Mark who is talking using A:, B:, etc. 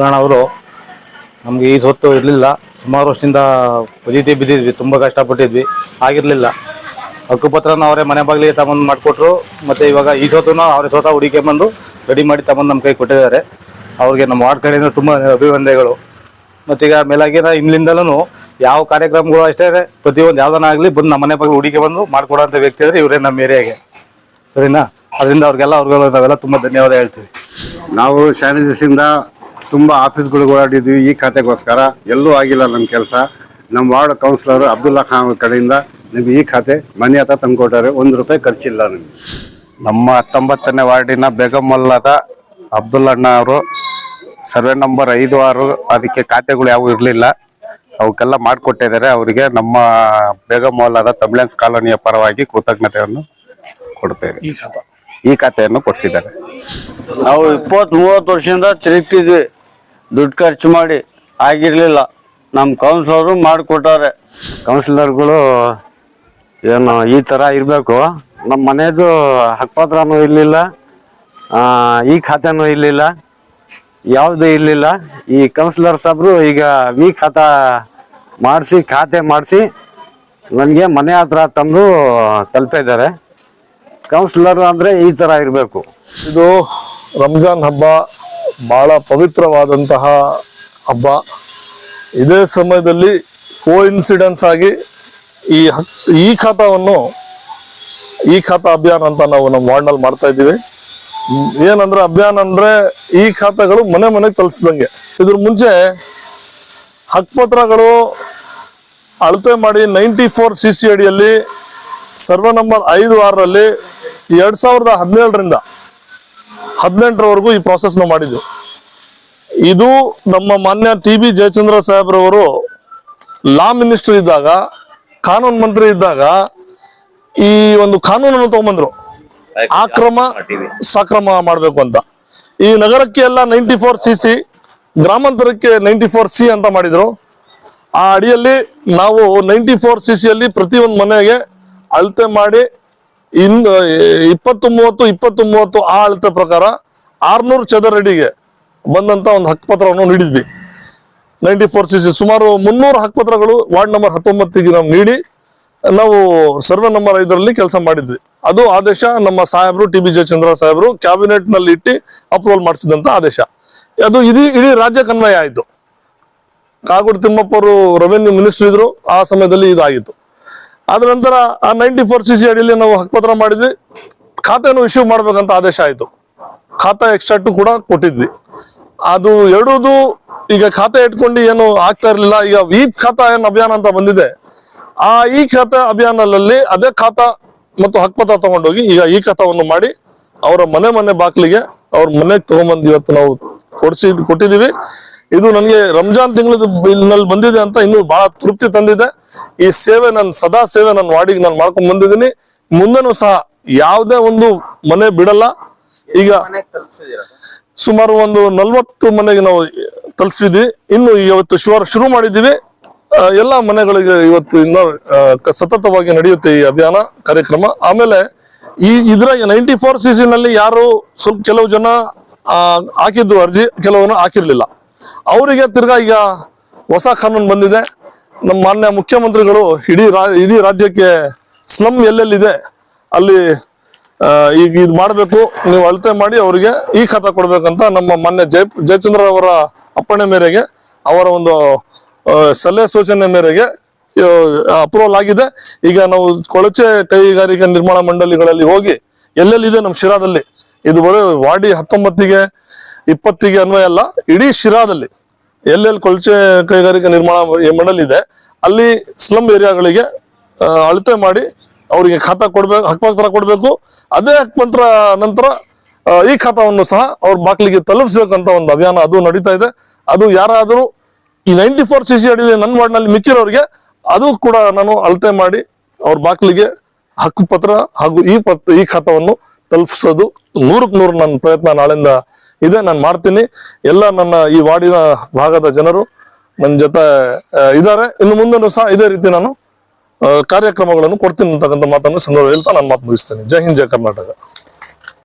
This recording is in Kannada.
A: ಅವರು, ನಮಗೆ ಈ ಸೊತ್ತು ಇರಲಿಲ್ಲ. ಸುಮಾರು ವರ್ಷದಿಂದ ಬಜಿತಿ ಬಿದ್ದಿದ್ವಿ, ತುಂಬ ಕಷ್ಟಪಟ್ಟಿದ್ವಿ. ಆಗಿರಲಿಲ್ಲ. ಹಕ್ಕುಪತ್ರನ ಅವರೇ ಮನೆ ಬಾಗಿಲಿಗೆ ತಗೊಂಡು ಮಾಡಿಕೊಟ್ರು. ಮತ್ತು ಇವಾಗ ಈ ಸೊತ್ತನ್ನು ಅವರೇ ಸ್ವತಃ ಹುಡುಕೆ ಬಂದು ರೆಡಿ ಮಾಡಿ ತಗೊಂಡು ನಮ್ಮ ಕೈ ಕೊಟ್ಟಿದ್ದಾರೆ. ಅವ್ರಿಗೆ ನಮ್ಮ ವಾರ್ಡ್ ಕಡೆಯಿಂದ ತುಂಬ ಅಭಿವಂದನೆಗಳು ಮತ್ತೀಗ ಮೇಲಾಗಿನ ಇಲ್ಲಿಂದಲೂ ಯಾವ ಕಾರ್ಯಕ್ರಮಗಳು ಅಷ್ಟೇ ಪ್ರತಿಯೊಂದು ಯಾವ್ದಾನ ಆಗಲಿ ಬಂದು ನಮ್ಮ ಮನೆ ಬಗ್ಗೆ ಹುಡುಕೆ ಬಂದು ಮಾಡ್ಕೊಡೋಂಥ ವ್ಯಕ್ತಿ ಅಂದರೆ ಇವರೇ ನಮ್ಮ ಏರಿಯಾಗೆ. ಸರಿನಾ? ಅದರಿಂದ ಅವ್ರಿಗೆಲ್ಲ ಅವ್ರಿಗೆಲ್ಲ ನಾವೆಲ್ಲ ತುಂಬ ಧನ್ಯವಾದ ಹೇಳ್ತೀವಿ.
B: ನಾವು ಶಾನಿಸಿಂದ ತುಂಬಾ ಆಫೀಸ್ಗಳಿಗೆ ಓಡಾಡಿದ್ವಿ. ಈ ಖಾತೆಗೋಸ್ಕರ ಎಲ್ಲೂ ಆಗಿಲ್ಲ ನಮ್ಮ ಕೆಲಸ. ನಮ್ಮ ವಾರ್ಡ್ ಕೌನ್ಸಿಲರ್ ಅಬ್ದುಲ್ಲಾ ಖಾನ್ ಅವ್ರ ಕಡೆಯಿಂದ ನಿಮ್ಗೆ ಈ ಖಾತೆ ಮನೆ ಹತ್ರ ತಂದ್ಕೊಟ್ಟಾರೆ. ಒಂದು ರೂಪಾಯಿ ಖರ್ಚಿಲ್ಲ ನಿಮ್ಗೆ.
C: ನಮ್ಮ ಹತ್ತೊಂಬತ್ತನೇ ವಾರ್ಡಿನ ಬೇಗಮಲ್ಲದ ಅಬ್ದುಲ್ಲಣ್ಣ ಅವರು ಸರ್ವೆ ನಂಬರ್ ಐದು ಆರು ಅದಕ್ಕೆ ಖಾತೆಗಳು ಯಾವ ಇರಲಿಲ್ಲ. ಅವಕ್ಕೆಲ್ಲ ಮಾಡಿಕೊಟ್ಟಿದ್ದಾರೆ. ಅವರಿಗೆ ನಮ್ಮ ಬೇಗಮಲ್ಲದ ತಮಿಳನ್ಸ್ ಕಾಲೋನಿಯ ಪರವಾಗಿ ಕೃತಜ್ಞತೆಯನ್ನು ಕೊಡ್ತೇವೆ. ಈ ಖಾತೆಯನ್ನು ಕೊಡಿಸಿದ್ದಾರೆ.
D: ನಾವು ಇಪ್ಪತ್ತ್ ಮೂವತ್ತು ವರ್ಷದಿಂದ ತಿರುಗ್ತಿದ್ವಿ. ದುಡ್ಡು ಖರ್ಚು ಮಾಡಿ ಆಗಿರಲಿಲ್ಲ. ನಮ್ಮ ಕೌನ್ಸಿಲರು ಮಾಡಿಕೊಟ್ಟಾರೆ.
E: ಕೌನ್ಸಿಲರ್ಗಳು ಏನು ಈ ಥರ ಇರಬೇಕು. ನಮ್ಮ ಮನೆಯದು ಹಕ್ಕಪತ್ರನೂ ಇರಲಿಲ್ಲ. ಈ ಖಾತೆನೂ ಇರಲಿಲ್ಲ. ಯಾವುದು ಇರಲಿಲ್ಲ. ಈ ಕೌನ್ಸಿಲರ್ ಸಾಬ್ರು ಈಗ ವಿ ಖಾತಾ ಮಾಡಿಸಿ ಖಾತೆ ಮಾಡಿಸಿ ನನಗೆ ಮನೆ ಹತ್ರ ತಂದು ತಲುಪಿದ್ದಾರೆ ಕೌನ್ಸಿಲರ್ ಅಂದರೆ ಈ ಥರ ಇರಬೇಕು.
F: ಇದು ರಂಜಾನ್ ಹಬ್ಬ. ಬಹಳ ಪವಿತ್ರವಾದಂತಹ ಹಬ್ಬ. ಇದೇ ಸಮಯದಲ್ಲಿ ಕೋ ಇನ್ಸಿಡೆನ್ಸ್ ಆಗಿ ಈ ಈ ಖಾತಾವನ್ನು, ಈ ಖಾತಾ ಅಭಿಯಾನ ಅಂತ ನಾವು ನಮ್ಮ ವಾರ್ಡ್ನಲ್ಲಿ ಮಾಡ್ತಾ ಇದ್ದೀವಿ. ಏನಂದ್ರೆ ಅಭಿಯಾನ ಅಂದ್ರೆ ಈ ಖಾತಾಗಳು ಮನೆ ಮನೆಗೆ ತಲುಪಿಸ್ದಂಗೆ ಇದ್ರ ಮುಂಚೆ ಹಕ್ಪತ್ರಗಳು ಅಳತೆ ಮಾಡಿ ನೈಂಟಿ ಫೋರ್ ಸಿ ಸಿ ಅಡಿಯಲ್ಲಿ ಸರ್ವೆ ನಂಬರ್ ಐದು ಆರರಲ್ಲಿ ಎರಡ್ ಸಾವಿರದ ಹದಿನೇಳರಿಂದ ಹದಿನೆಂಟರವರೆಗೂ ಈ ಪ್ರಾಸೆಸ್ನ ಮಾಡಿದ್ವಿ. ಇದು ನಮ್ಮ ಮಾನ್ಯ ಟಿ ಬಿ ಜಯಚಂದ್ರ ಸಾಹೇಬ್ರವರು ಲಾ ಮಿನಿಸ್ಟರ್ ಇದ್ದಾಗ ಕಾನೂನು ಮಂತ್ರಿ ಇದ್ದಾಗ ಈ ಒಂದು ಕಾನೂನನ್ನು ತಗೊಂಬಂದ್ರು. ಆಕ್ರಮ ಸಕ್ರಮ ಮಾಡಬೇಕು ಅಂತ. ಈ ನಗರಕ್ಕೆ ಎಲ್ಲ ನೈಂಟಿ ಫೋರ್ ಸಿ ಸಿ ಗ್ರಾಮಾಂತರಕ್ಕೆ ನೈಂಟಿ ಫೋರ್ ಸಿ ಅಂತ ಮಾಡಿದ್ರು. ಆ ಅಡಿಯಲ್ಲಿ ನಾವು ನೈಂಟಿ ಫೋರ್ ಸಿ ಸಿಯಲ್ಲಿ ಪ್ರತಿಯೊಂದು ಮನೆಗೆ ಅಳತೆ ಮಾಡಿ ಇನ್ ಇಪ್ಪತ್ತು ಮೂವತ್ತು ಇಪ್ಪತ್ತು ಮೂವತ್ತು ಆ ಅಳತೆ ಪ್ರಕಾರ ಆರ್ನೂರು ಚದರ ಅಡಿಗೆ ಬಂದಂತ ಒಂದು ಹಕ್ಕುಪತ್ರವನ್ನು ನೀಡಿದ್ವಿ. ನೈಂಟಿ ಫೋರ್ ಸಿ ಸಿ ಸುಮಾರು ಮುನ್ನೂರು ಹಕ್ಕುಪತ್ರಗಳು ವಾರ್ಡ್ ನಂಬರ್ ಹತ್ತೊಂಬತ್ತಿಗೆ ನಾವು ನೀಡಿ ನಾವು ಸರ್ವೆ ನಂಬರ್ ಐದರಲ್ಲಿ ಕೆಲಸ ಮಾಡಿದ್ವಿ. ಅದು ಆದೇಶ ನಮ್ಮ ಸಾಹೇಬರು ಟಿ ಬಿ ಜಯಚಂದ್ರ ಸಾಹೇಬರು ಕ್ಯಾಬಿನೆಟ್ನಲ್ಲಿ ಇಟ್ಟು ಅಪ್ರೂವಲ್ ಮಾಡಿಸಿದಂತ ಆದೇಶ. ಅದು ಇಡೀ ಇಡೀ ರಾಜ್ಯ ಕನ್ವಯ ಆಯಿತು. ಕಾಗೋಡು ತಿಮ್ಮಪ್ಪ ಅವರು ರೆವೆನ್ಯೂ ಮಿನಿಸ್ಟರ್ ಇದ್ರು, ಆ ಸಮಯದಲ್ಲಿ ಇದಾಗಿತ್ತು. ಆದ ನಂತರ ಆ ನೈಂಟಿ ಫೋರ್ ಸಿ ಸಿ ಅಡಿಯಲ್ಲಿ ನಾವು ಹಕ್ಕುಪತ್ರ ಮಾಡಿದ್ವಿ. ಖಾತೆಯನ್ನು ಇಶ್ಯೂ ಮಾಡ್ಬೇಕಂತ ಆದೇಶ ಆಯಿತು. ಖಾತಾ ಎಕ್ಸ್ಟ್ರಾಕ್ಟ್ ಕೂಡ ಕೊಟ್ಟಿದ್ವಿ. ಅದು ಎರಡೂದು ಈಗ ಖಾತೆ ಇಟ್ಕೊಂಡು ಏನು ಆಗ್ತಾ ಇರಲಿಲ್ಲ. ಈಗ ಈ ಖಾತಾ ಏನು ಅಭಿಯಾನ ಅಂತ ಬಂದಿದೆ. ಆ ಈ ಖಾತಾ ಅಭಿಯಾನದಲ್ಲಿ ಅದೇ ಖಾತಾ ಮತ್ತು ಹಕ್ಕುಪತ್ರ ತಗೊಂಡೋಗಿ ಈಗ ಈ ಖಾತಾವನ್ನು ಮಾಡಿ ಅವರ ಮನೆ ಮನೆ ಬಾಕ್ಲಿಗೆ ಅವ್ರ ಮನೆಗೆ ತಗೊಂಬಂದು ಇವತ್ತು ನಾವು ಕೊಡಿಸಿ ಕೊಟ್ಟಿದೀವಿ ಇದು ನನಗೆ ರಂಜಾನ್ ತಿಂಗಳದ ಬಂದಿದೆ ಅಂತ ಇನ್ನೂ ಬಹಳ ತೃಪ್ತಿ ತಂದಿದೆ. ಈ ಸೇವೆ ನಾನು, ಸದಾ ಸೇವೆ ನನ್ನ ವಾರ್ಡಿಗೆ ನಾನು ಮಾಡ್ಕೊಂಡ್ ಬಂದಿದ್ದೀನಿ. ಮುಂದೆನೂ ಸಹ ಯಾವುದೇ ಒಂದು ಮನೆ ಬಿಡಲ್ಲ. ಈಗ ಸುಮಾರು ಒಂದು ನಲ್ವತ್ತು ಮನೆಗೆ ನಾವು ತಲ್ಸಿದ್ವಿ. ಇನ್ನು ಇವತ್ತು ಶುರು ಶುರು ಮಾಡಿದ್ದೀವಿ. ಎಲ್ಲಾ ಮನೆಗಳಿಗೆ ಇವತ್ತು ಇನ್ನ ಸತತವಾಗಿ ನಡೆಯುತ್ತೆ ಈ ಅಭಿಯಾನ, ಕಾರ್ಯಕ್ರಮ. ಆಮೇಲೆ ಈ ಇದ್ರಾಗ ನೈಂಟಿ ಫೋರ್ ಸಿ ನಲ್ಲಿ ಯಾರು ಸ್ವಲ್ಪ ಕೆಲವು ಜನ ಹಾಕಿದ್ದು ಅರ್ಜಿ ಕೆಲವನ್ನ ಹಾಕಿರ್ಲಿಲ್ಲ. ಅವರಿಗೆ ತಿರ್ಗಾ ಈಗ ಹೊಸ ಕಾನೂನು ಬಂದಿದೆ. ನಮ್ಮ ಮಾನ್ಯ ಮುಖ್ಯಮಂತ್ರಿಗಳು ಇಡೀ ರಾ, ಇಡೀ ರಾಜ್ಯಕ್ಕೆ ಸ್ಲಮ್ ಎಲ್ಲೆಲ್ಲಿದೆ, ಅಲ್ಲಿ ಈಗ ಇದು ಮಾಡಬೇಕು, ನೀವು ಅಳತೆ ಮಾಡಿ ಅವರಿಗೆ ಈ ಖಾತಾ ಕೊಡ್ಬೇಕಂತ ನಮ್ಮ ಮಾನ್ಯ ಜಯ, ಜಯಚಂದ್ರ ಅವರ ಅಪ್ಪಣೆ ಮೇರೆಗೆ, ಅವರ ಒಂದು ಸಲಹೆ ಸೂಚನೆ ಮೇರೆಗೆ ಅಪ್ರೂವಲ್ ಆಗಿದೆ. ಈಗ ನಾವು ಕೊಳಚೆ ಕೈಗಾರಿಕಾ ನಿರ್ಮಾಣ ಮಂಡಳಿಗಳಲ್ಲಿ ಹೋಗಿ, ಎಲ್ಲೆಲ್ಲಿದೆ ನಮ್ಮ ಶಿರಾದಲ್ಲಿ? ಇದು ಬರೀ ವಾಡಿ ಹತ್ತೊಂಬತ್ತಿಗೆ, ಇಪ್ಪತ್ತಿಗೆ ಅನ್ವಯ ಅಲ್ಲ, ಇಡೀ ಶಿರಾದಲ್ಲಿ. ಎಲ್ಲೆಲ್ಲಿ ಕೊಳಚೆ ಕೈಗಾರಿಕಾ ನಿರ್ಮಾಣ ಮಂಡಳಿದೆ ಅಲ್ಲಿ ಸ್ಲಮ್ ಏರಿಯಾಗಳಿಗೆ ಅಳತೆ ಮಾಡಿ ಅವರಿಗೆ ಖಾತಾ ಕೊಡ್ಬೇಕು ಹಕ್ಕುಪತ್ರ ಕೊಡಬೇಕು. ಅದೇ ಹಕ್ಕುಪತ್ರ ನಂತರ ಈ ಖಾತಾವನ್ನು ಸಹ ಅವ್ರ ಬಾಗಿಲಿಗೆ ತಲುಪಿಸ್ಬೇಕಂತ ಒಂದು ಅಭಿಯಾನ ಅದು ನಡೀತಾ ಇದೆ. ಅದು ಯಾರಾದರೂ ಈ ನೈಂಟಿ ಫೋರ್ ಸಿ ಸಿ ಅಡಿಯಲ್ಲಿ ನನ್ನ ವಾರ್ಡ್ನಲ್ಲಿ ಮಿಕ್ಕಿರೋರಿಗೆ, ಅದು ಕೂಡ ನಾನು ಅಳತೆ ಮಾಡಿ ಅವ್ರ ಬಾಗಿಲಿಗೆ ಹಕ್ಕುಪತ್ರ ಹಾಗೂ ಈ ಪತ್, ಈ ಖಾತಾವನ್ನು ತಲುಪಿಸೋದು ನೂರಕ್ಕೆ ನೂರು ನನ್ನ ಪ್ರಯತ್ನ ನಾಳೆಯಿಂದ ಇದೆ, ನಾನು ಮಾಡ್ತೀನಿ. ಎಲ್ಲ ನನ್ನ ಈ ವಾರ್ಡಿನ ಭಾಗದ ಜನರು ನನ್ನ ಜೊತೆ ಇದ್ದಾರೆ. ಇನ್ನು ಮುಂದೆನೂ ಸಹ ಇದೇ ರೀತಿ ನಾನು ಕಾರ್ಯಕ್ರಮಗಳನ್ನು ಕೊಡ್ತೀನಿ ಅಂತಕ್ಕಂಥ ಮಾತನ್ನು ಸಂದರ್ಭ ಹೇಳ್ತಾ ನಾನು ಮಾತು ಮುಗಿಸ್ತೇನೆ. ಜೈ ಹಿಂದ್, ಜೈ ಕರ್ನಾಟಕ.